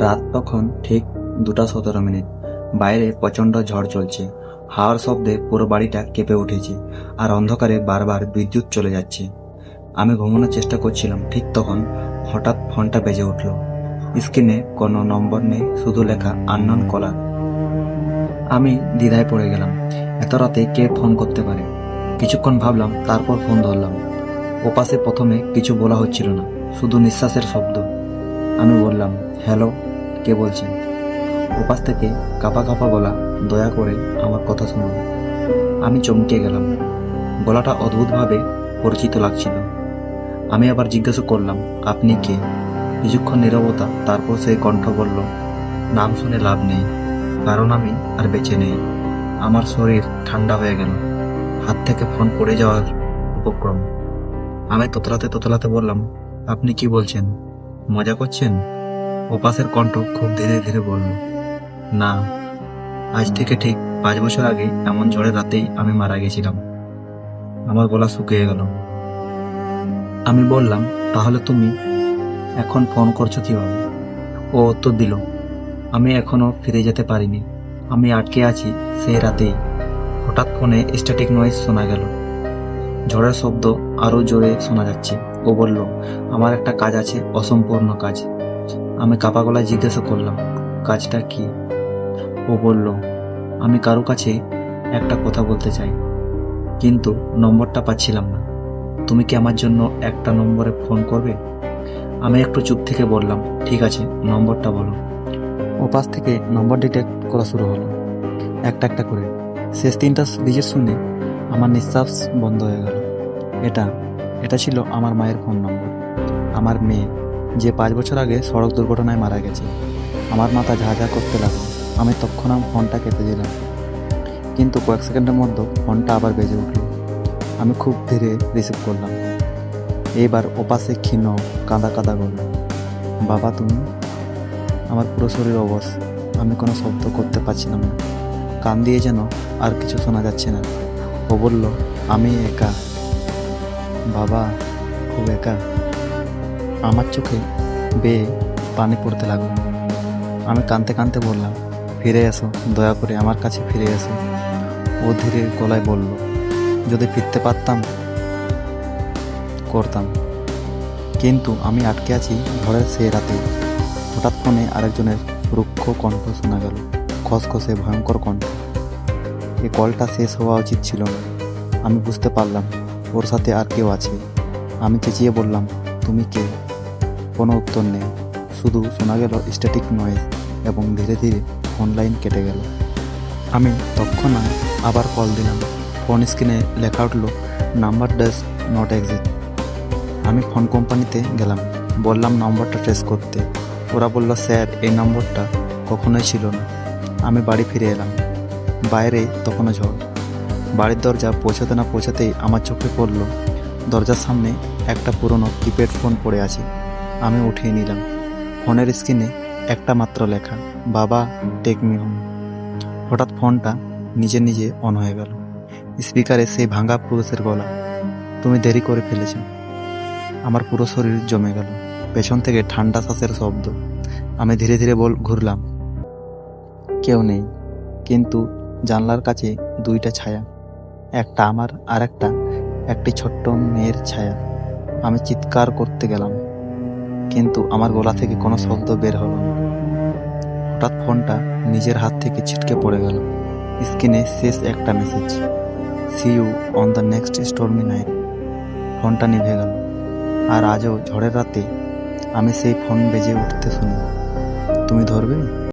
রাত তখন ঠিক দুটা সতেরো মিনিট। বাইরে প্রচণ্ড ঝড় চলছে। হাওয়ার শব্দে পুরো বাড়িটা কেঁপে উঠেছে আর অন্ধকারে বারবার বিদ্যুৎ চলে যাচ্ছে। আমি ঘুমানোর চেষ্টা করছিলাম, ঠিক তখন হঠাৎ ফোনটা বেজে উঠল। স্ক্রিনে কোনো নম্বর নেই, শুধু লেখা আননন কলার। আমি দ্বিধায় পড়ে গেলাম, এত রাতে কে ফোন করতে পারে? কিছুক্ষণ ভাবলাম, তারপর ফোন ধরলাম। ওপাশে প্রথমে কিছু বলা হচ্ছিল না, শুধু নিঃশ্বাসের শব্দ। আমি বললাম, হ্যালো, কে বলছেন? ওপাশ থেকে কাপা কাপা গলা, দয়া করে আমার কথা শুনুন। আমি চমকে গেলাম। গলাটা অদ্ভুতভাবে পরিচিত লাগছিল। আমি আবার জিজ্ঞাসা করলাম, আপনি কে? কিছুক্ষণ নীরবতা তারপর সেই কণ্ঠ বলল, নাম শুনে লাভ নেই, কারণ আমি আর বেঁচে নেই। আমার শরীর ঠান্ডা হয়ে গেল। হাত থেকে ফোন পড়ে যাওয়ার উপক্রম। আমি তোতলাতে তোতলাতে বললাম, আপনি কি বলছেন? মজা করছেন? ওপাশের কণ্ঠ খুব ধীরে ধীরে বলল, না, আজ থেকে ঠিক পাঁচ বছর আগে এমন ঝড়ের রাতেই আমি মারা গেছিলাম। আমার গলা শুকিয়ে গেল। আমি বললাম, তাহলে তুমি এখন ফোন করছ কীভাবে? ও উত্তর দিল, আমি এখনও ফিরে যেতে পারিনি। আমি আটকে আছি সেই রাতেই। হঠাৎ ফোনে স্ট্যাটিক নয়েজ শোনা গেল। ঝড়ের শব্দ আরও জোরে শোনা যাচ্ছে। ও বলল, আমার একটা কাজ আছে, অসম্পূর্ণ কাজ। আমি কাপা গলায় জিজ্ঞাসা করলাম, কাজটা কি? ও বলল, আমি কারও কাছে একটা কথা বলতে চাই, কিন্তু নম্বরটা পাচ্ছিলাম না। তুমি কি আমার জন্য একটা নম্বরে ফোন করবে? আমি একটু চুপ থেকে বললাম, ঠিক আছে, নম্বরটা বলো। ওপাশ থেকে নম্বর ডিটেক্ট করা শুরু হলো, একটা একটা করে। শেষ তিনটা ডিজিট শুনে আমার নিঃশ্বাস বন্ধ হয়ে গেল। এটা এটা ছিল আমার মায়ের ফোন নম্বর। আমার মেয়ে, যে পাঁচ বছর আগে সড়ক দুর্ঘটনায় মারা গেছে। আমার মাথা ঝাঁঝা করতে লাগল। আমি তৎক্ষণাৎ ফোনটা কেটে দিলাম। কিন্তু কয়েক সেকেন্ডের মধ্যে ফোনটা আবার বেজে উঠল। আমি খুব ধীরে রিসিভ করলাম। এইবার ওপাশে ক্ষীণ, কাঁদা কাঁদা গেল, বাবা তুমি? আমার পুরো শরীর অবশ। আমি কোনো শব্দ করতে পারছিলাম না। কান দিয়ে যেন আর কিছু শোনা যাচ্ছে না। ও বলল, আমি একা। বাবা খুব একা। আমার চোখে বেয়ে পানি পড়তে লাগল। আমি কানতে কানতে বললাম, ফিরে এসো, দয়া করে আমার কাছে ফিরে এসো। ও ধীরে গলায় বলল, যদি ফিরতে পারতাম, করতাম। কিন্তু আমি আটকে আছি ঘরের সে রাতে হঠাৎ ফোনে আরেকজনের রুক্ষ কণ্ঠ শোনা গেল, খসখসে ভয়ঙ্কর কণ্ঠ। এই কলটা শেষ হওয়া উচিত ছিল না। আমি বুঝতে পারলাম ওর সাথে আর কেউ আছে? আমি চেঁচিয়ে বললাম, তুমি কে? কোনো উত্তর নেই। শুধু শোনা গেল স্ট্যাটিক নয়েজ এবং ধীরে ধীরে ফোন লাইন কেটে গেল। আমি তৎক্ষণাৎ আবার কল দিলাম। ফোন স্ক্রিনে লেখা উঠল নাম্বার ডাস নট এক্সিট আমি ফোন কোম্পানিতে গেলাম। বললাম নম্বরটা ট্রেস করতে। ওরা বলল, স্যার, এই নম্বরটা কখনোই ছিল না। আমি বাড়ি ফিরে এলাম। বাইরে তখনও ঝড়। বাড়ির দরজা পৌঁছাতে না পৌঁছাতেই আমার চোখে পড়ল। দরজার সামনে একটা পুরনো কিপ্যাড ফোন পড়ে আছে। আমি উঠিয়ে নিলাম। ফোনের স্ক্রিনে একটা মাত্র লেখা, বাবা টেক মি হোম হঠাৎ ফোনটা নিজে নিজে অন হয়ে গেল। স্পিকারে সেই ভাঙা পুরুষের গলা, তুমি দেরি করে ফেলেছ। আমার পুরো শরীর জমে গেল। পেছন থেকে ঠান্ডা শ্বাসের শব্দ। আমি ধীরে ধীরে বল ঘুরলাম। কেউ নেই, কিন্তু জানলার কাছে দুইটা ছায়া। একটা আমার আর একটা একটি ছোট্ট মেয়ের ছায়া। আমি চিৎকার করতে গেলাম, কিন্তু আমার গলা থেকে কোনো শব্দ বের হলো না। হঠাৎ ফোনটা নিজের হাত থেকে ছিটকে পড়ে গেল। স্ক্রিনে শেষ একটা message see you on the next stormy night ফোনটা নিভে গেল, আর আজও ঝড়ের রাতে আমি সেই ফোন বেজে উঠতে শুনি। তুমি ধরবে